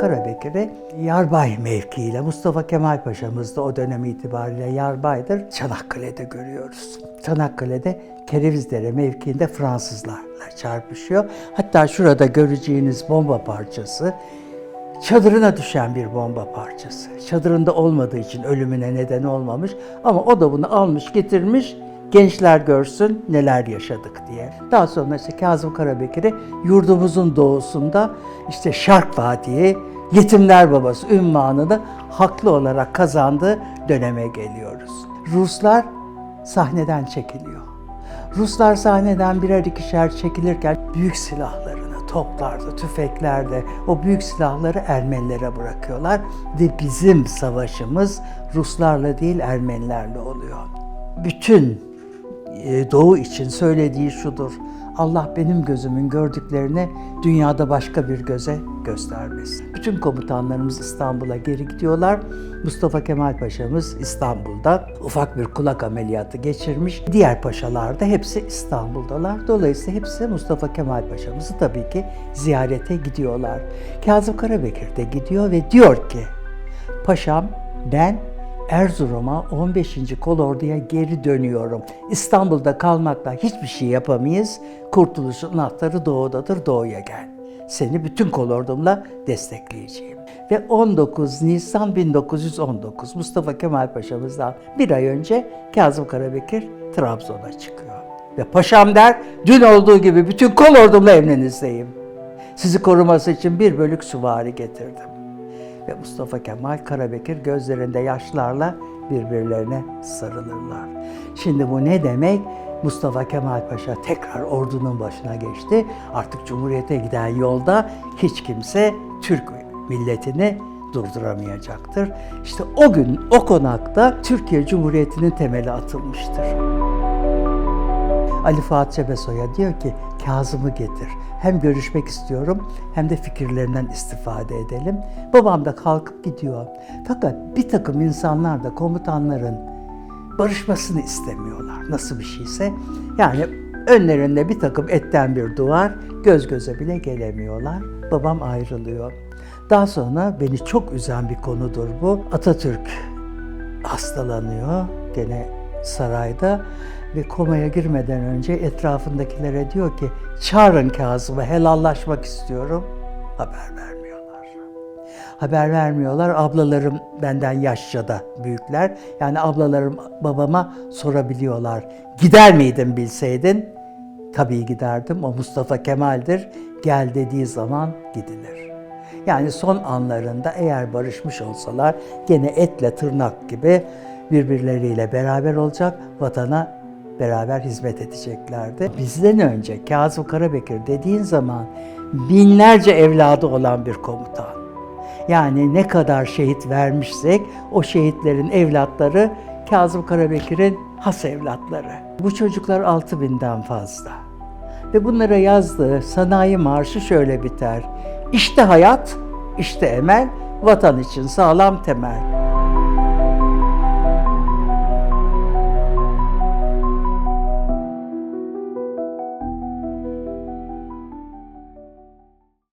Karabekir'i yarbay mevkiiyle Mustafa Kemal Paşa'mız da o dönem itibariyle yarbaydır. Çanakkale'de görüyoruz. Çanakkale'de Kerevizdere mevkiinde Fransızlarla çarpışıyor. Hatta şurada göreceğiniz bomba parçası çadırına düşen bir bomba parçası. Çadırında olmadığı için ölümüne neden olmamış ama o da bunu almış getirmiş gençler görsün neler yaşadık diye. Daha sonra işte Kazım Karabekir'i yurdumuzun doğusunda işte Şark Fatih'i, Yetimler Babası ünvanını haklı olarak kazandığı döneme geliyoruz. Ruslar sahneden çekiliyor. Ruslar sahneden birer ikişer çekilirken büyük silahlarını toplarda, tüfeklerde o büyük silahları Ermenilere bırakıyorlar ve bizim savaşımız Ruslarla değil Ermenilerle oluyor. Bütün Doğu için söylediği şudur. Allah benim gözümün gördüklerini dünyada başka bir göze göstermesin. Bütün komutanlarımız İstanbul'a geri gidiyorlar. Mustafa Kemal Paşa'mız İstanbul'da ufak bir kulak ameliyatı geçirmiş. Diğer paşalar da hepsi İstanbul'dalar. Dolayısıyla hepsi Mustafa Kemal Paşa'mızı tabii ki ziyarete gidiyorlar. Kazım Karabekir de gidiyor ve diyor ki Paşam ben Erzurum'a 15. kolorduya geri dönüyorum. İstanbul'da kalmakla hiçbir şey yapamayız. Kurtuluşun anahtarı doğudadır, doğuya gel. Seni bütün kolordumla destekleyeceğim. Ve 19 Nisan 1919 Mustafa Kemal Paşa'mızdan bir ay önce Kazım Karabekir Trabzon'a çıkıyor. Ve paşam der, dün olduğu gibi bütün kolordumla emrinizdeyim. Sizi koruması için bir bölük süvari getirdim ve Mustafa Kemal Karabekir gözlerinde yaşlarla birbirlerine sarılırlar. Şimdi bu ne demek? Mustafa Kemal Paşa tekrar ordunun başına geçti. Artık Cumhuriyet'e giden yolda hiç kimse Türk milletini durduramayacaktır. İşte o gün o konakta Türkiye Cumhuriyeti'nin temeli atılmıştır. Ali Fuat Cebesoy'a diyor ki Kazım'ı getir. Hem görüşmek istiyorum hem de fikirlerinden istifade edelim. Babam da kalkıp gidiyor. Fakat bir takım insanlar da komutanların barışmasını istemiyorlar. Nasıl bir şeyse. Yani önlerinde bir takım etten bir duvar, göz göze bile gelemiyorlar. Babam ayrılıyor. Daha sonra beni çok üzen bir konudur bu. Atatürk hastalanıyor gene sarayda ve komaya girmeden önce etrafındakilere diyor ki çağırın Kazım'ı helallaşmak istiyorum. Haber vermiyorlar. Haber vermiyorlar. Ablalarım benden yaşça da büyükler. Yani ablalarım babama sorabiliyorlar. Gider miydin bilseydin? Tabii giderdim. O Mustafa Kemal'dir. Gel dediği zaman gidilir. Yani son anlarında eğer barışmış olsalar gene etle tırnak gibi birbirleriyle beraber olacak, vatana beraber hizmet edeceklerdi. Bizden önce Kazım Karabekir dediğin zaman binlerce evladı olan bir komutan. Yani ne kadar şehit vermişsek o şehitlerin evlatları Kazım Karabekir'in has evlatları. Bu çocuklar 6000'den fazla. Ve bunlara yazdığı sanayi marşı şöyle biter. İşte hayat, işte emel, vatan için sağlam temel.